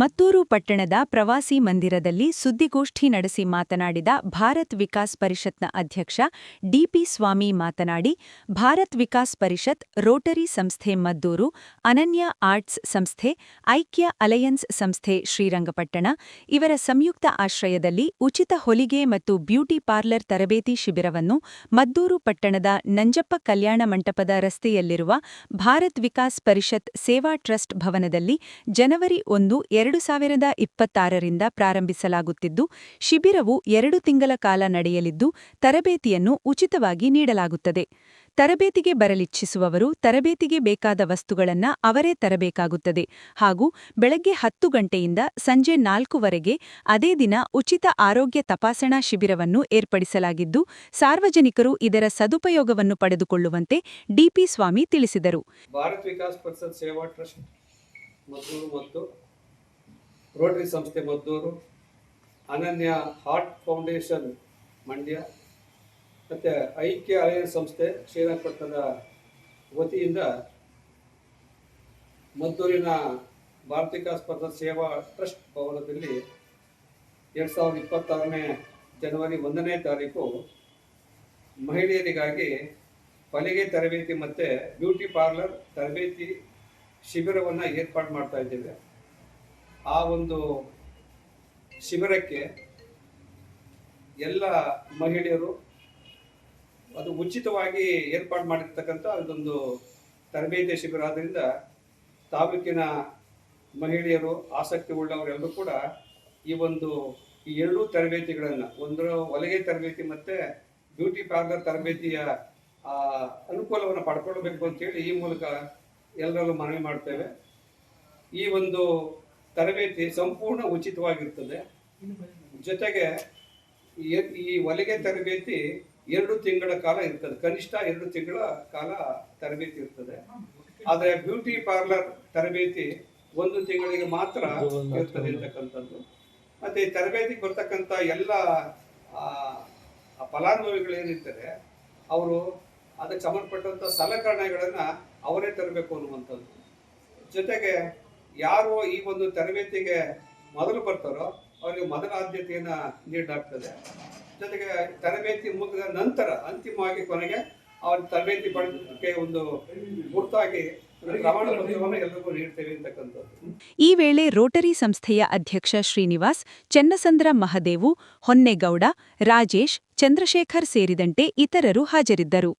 ಮತ್ತೂರು ಪಟ್ಟಣದ ಪ್ರವಾಸಿ ಮಂದಿರದಲ್ಲಿ ಸುದ್ದಿಗೋಷ್ಠಿ ನಡೆಸಿ ಮಾತನಾಡಿದ ಭಾರತ್ ವಿಕಾಸ್ ಪರಿಷತ್ನ ಅಧ್ಯಕ್ಷ ಡಿಪಿ ಸ್ವಾಮಿ ಮಾತನಾಡಿ, ಭಾರತ್ ವಿಕಾಸ್ ಪರಿಷತ್ ರೋಟರಿ ಸಂಸ್ಥೆ ಮದ್ದೂರು, ಅನನ್ಯ ಆರ್ಟ್ಸ್ ಸಂಸ್ಥೆ, ಐಕ್ಯ ಅಲಯನ್ಸ್ ಸಂಸ್ಥೆ ಶ್ರೀರಂಗಪಟ್ಟಣ ಇವರ ಸಂಯುಕ್ತ ಆಶ್ರಯದಲ್ಲಿ ಉಚಿತ ಹೊಲಿಗೆ ಮತ್ತು ಬ್ಯೂಟಿ ಪಾರ್ಲರ್ ತರಬೇತಿ ಶಿಬಿರವನ್ನು ಮದ್ದೂರು ಪಟ್ಟಣದ ನಂಜಪ್ಪ ಕಲ್ಯಾಣ ಮಂಟಪದ ರಸ್ತೆಯಲ್ಲಿರುವ ಭಾರತ್ ವಿಕಾಸ್ ಪರಿಷತ್ ಸೇವಾ ಟ್ರಸ್ಟ್ ಭವನದಲ್ಲಿ ಜನವರಿ ಒಂದು ಎರಡು ಸಾವಿರದ ಇಪ್ಪತ್ತಾರರಿಂದ ಪ್ರಾರಂಭಿಸಲಾಗುತ್ತಿದ್ದು, ಶಿಬಿರವು ಎರಡು ತಿಂಗಳ ಕಾಲ ನಡೆಯಲಿದ್ದು, ತರಬೇತಿಯನ್ನು ಉಚಿತವಾಗಿ ನೀಡಲಾಗುತ್ತದೆ. ತರಬೇತಿಗೆ ಬರಲಿಚ್ಛಿಸುವವರು ತರಬೇತಿಗೆ ಬೇಕಾದ ವಸ್ತುಗಳನ್ನು ಅವರೇ ತರಬೇಕಾಗುತ್ತದೆ ಹಾಗೂ ಬೆಳಗ್ಗೆ ಹತ್ತು ಗಂಟೆಯಿಂದ ಸಂಜೆ ನಾಲ್ಕುವರೆಗೆ ಅದೇ ದಿನ ಉಚಿತ ಆರೋಗ್ಯ ತಪಾಸಣಾ ಶಿಬಿರವನ್ನು ಏರ್ಪಡಿಸಲಾಗಿದ್ದು, ಸಾರ್ವಜನಿಕರು ಇದರ ಸದುಪಯೋಗವನ್ನು ಪಡೆದುಕೊಳ್ಳುವಂತೆ ಡಿಪಿ ಸ್ವಾಮಿ ತಿಳಿಸಿದರು. ಭಾರತ್ ವಿಕಾಸ್ ಪರಿಷತ್ ಸೇವಾ ಟ್ರಸ್ಟ್ ಮತ್ತು ರೋಟರಿ ಸಂಸ್ಥೆ ಮದ್ದೂರು, ಅನನ್ಯ ಹಾರ್ಟ್ ಫೌಂಡೇಶನ್ ಮಂಡ್ಯ, ಮತ್ತು ಐಕ್ಯ ಅಲಯನ್ಸ್ ಸಂಸ್ಥೆ ಶ್ರೀರಂಗಪಟ್ಟಣದ ವತಿಯಿಂದ ಮದ್ದೂರಿನ ಭಾರತಿಕ ಸ್ಪರ್ಧಾ ಸೇವಾ ಟ್ರಸ್ಟ್ ಭವನದಲ್ಲಿ ಎರಡು ಸಾವಿರದ ಇಪ್ಪತ್ತಾರನೇ ಜನವರಿ ಒಂದನೇ ತಾರೀಕು ಮಹಿಳೆಯರಿಗಾಗಿ ಹೊಲಿಗೆ ತರಬೇತಿ ಮತ್ತು ಬ್ಯೂಟಿ ಪಾರ್ಲರ್ ತರಬೇತಿ ಶಿಬಿರವನ್ನು ಏರ್ಪಾಡು ಮಾಡ್ತಾ ಇದ್ದೇವೆ. ಆ ಒಂದು ಶಿಬಿರಕ್ಕೆ ಎಲ್ಲ ಮಹಿಳೆಯರು ಅದು ಉಚಿತವಾಗಿ ಏರ್ಪಾಡು ಮಾಡಿರ್ತಕ್ಕಂಥ ಅದೊಂದು ತರಬೇತಿ ಶಿಬಿರ ಆದ್ದರಿಂದ ತಾಲೂಕಿನ ಮಹಿಳೆಯರು, ಆಸಕ್ತಿ ಉಳ್ಳವರೆಲ್ಲರೂ ಕೂಡ ಈ ಒಂದು ಈ ಎರಡೂ ತರಬೇತಿಗಳನ್ನು, ಒಂದು ಹೊಲಿಗೆ ತರಬೇತಿ ಮತ್ತು ಬ್ಯೂಟಿ ಪಾರ್ಲರ್ ತರಬೇತಿಯ ಅನುಕೂಲವನ್ನು ಪಡ್ಕೊಳ್ಬೇಕು ಅಂತೇಳಿ ಈ ಮೂಲಕ ಎಲ್ಲರಲ್ಲೂ ಮನವಿ ಮಾಡ್ತೇವೆ. ಈ ಒಂದು ತರಬೇತಿ ಸಂಪೂರ್ಣ ಉಚಿತವಾಗಿರ್ತದೆ. ಜೊತೆಗೆ ಈ- ಹೊಲಿಗೆ ತರಬೇತಿ ಎರಡು ತಿಂಗಳ ಕಾಲ ಇರ್ತದೆ. ಕನಿಷ್ಠ ಎರಡು ತಿಂಗಳ ಕಾಲ ತರಬೇತಿ ಇರ್ತದೆ. ಆದರೆ ಬ್ಯೂಟಿ ಪಾರ್ಲರ್ ತರಬೇತಿ ಒಂದು ತಿಂಗಳಿಗೆ ಮಾತ್ರ ಇರ್ತದೆ ಅಂತಕ್ಕಂಥದ್ದು. ಮತ್ತೆ ಈ ತರಬೇತಿಗೆ ಬರ್ತಕ್ಕಂಥ ಎಲ್ಲ ಆ, ಆ ಫಲಾನುಭವಿಗಳು ಏನಿರ್ತಾರೆ ಅವರು ಅದಕ್ಕೆ ಸಂಬಂಧಪಟ್ಟಂಥ ಸಲಕರಣೆಗಳನ್ನು ಅವರೇ ತರಬೇಕು ಅನ್ನುವಂಥದ್ದು. ಜೊತೆಗೆ ಯಾರು ಈ ಒಂದು ತರಬೇತಿಗೆ ಮೊದಲು ಬರ್ತಾರೋ ಅವರಿಗೆ ಮೊದಲ ಆದ್ಯತೆಯನ್ನ ನೀಡಲಾಗ್ತದೆ. ಜೊತೆಗೆ ತರಬೇತಿ ಮುಗಿದ ನಂತರ ಅಂತಿಮವಾಗಿ ಕೊನೆಗೆ ಅವ್ರ ತರಬೇತಿ ಪಡೆದಕ್ಕೆ ಒಂದು ಗುರುತಾಗಿ ಈ ವೇಳೆ ರೋಟರಿ ಸಂಸ್ಥೆಯ ಅಧ್ಯಕ್ಷ ಶ್ರೀನಿವಾಸ್, ಚೆನ್ನಸಂದ್ರ ಮಹದೇವು, ಹೊನ್ನೆಗೌಡ, ರಾಜೇಶ್, ಚಂದ್ರಶೇಖರ್ ಸೇರಿದಂತೆ ಇತರರು ಹಾಜರಿದ್ದರು.